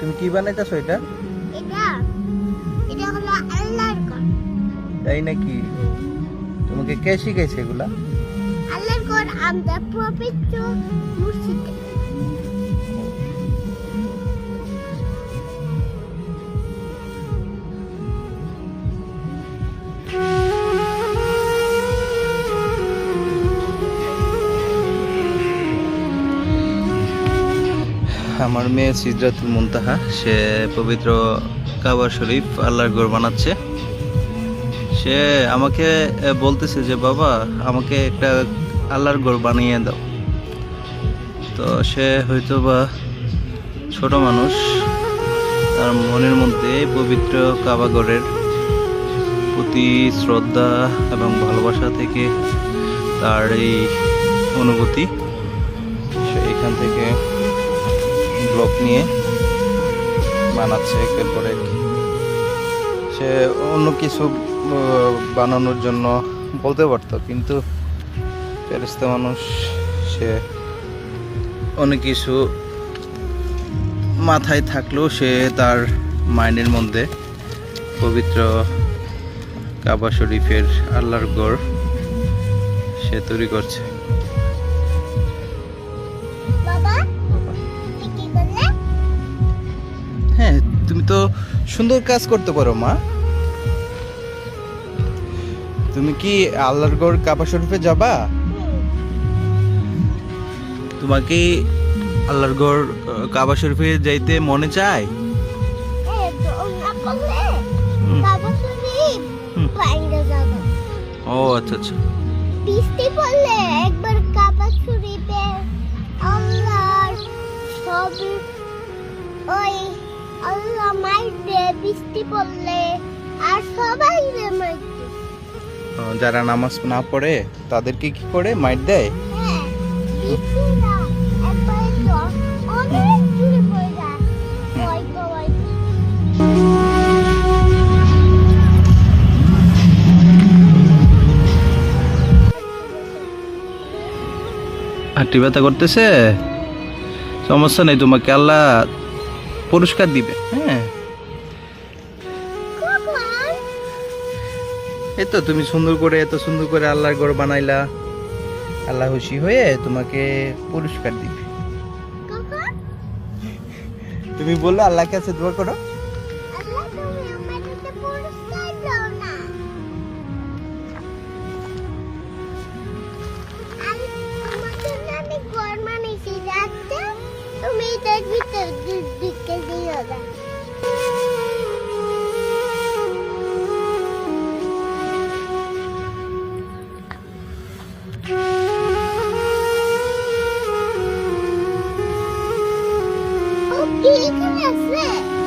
তুমি কি বানাইতেছো এটা? এটা এটা হলো আল্লাহর ঘর। তাই নাকি? তোমাকে কে শিখাইছে এগুলা? আল্লাহর ঘর আমরা পবিত্র মসজিদে। আমার মেয়ে সিজরাতুল মুনতাহা, সে পবিত্র কাবা শরীফ আল্লাহর ঘর বানাচ্ছে। সে আমাকে বলতেছে যে, বাবা, আমাকে একটা আল্লাহর ঘর বানিয়ে দাও। তো সে হয়তো বা ছোট মানুষ, তার মনের মধ্যে পবিত্র কাবা ঘরের প্রতি শ্রদ্ধা এবং ভালোবাসা থেকে তার এই অনুভূতি, সে এখান থেকে ব্লক নিয়ে বানাচ্ছে একের পর এক। সে অন্য কিছু বানানোর জন্য বলতে পারতো, কিন্তু ফেরিস্তা মানুষ, সে অনেক কিছু মাথায় থাকলেও সে তার মাইন্ডের মধ্যে পবিত্র কাবা শরীফের আল্লাহর গড় সে তৈরি করছে। সুন্দর কাজ করতে পারো, মা। তুমি কি আল্লাহর গড় কাবা শরীফে যাবা? তোমাকে আল্লাহর গড় কাবা শরীফে যাইতে মনে চায়? ও আচ্ছা আচ্ছা। বৃষ্টি পড়লে একবার কাবা শরীফে আল্লাহর সব আল্লাহ বৃষ্টি পড়লে আর সবাই রে মাইরে যারা নামাজ না পড়ে তাদেরকে কি করে মাইট দেয়? হ্যাঁ হাঁটি ব্যথা করতেছে? সমস্যা নেই তোমাকে আল্লাহ পুরস্কার দিবে। হ্যাঁ। এই তো তুমি সুন্দর করে এত সুন্দর করে আল্লাহর ঘর বানাইলা। আল্লাহ খুশি হয়ে তোমাকে পুরস্কার দিবে। তুমি বলল আল্লাহর কাছে দোয়া করো। ও কি এখানে আছে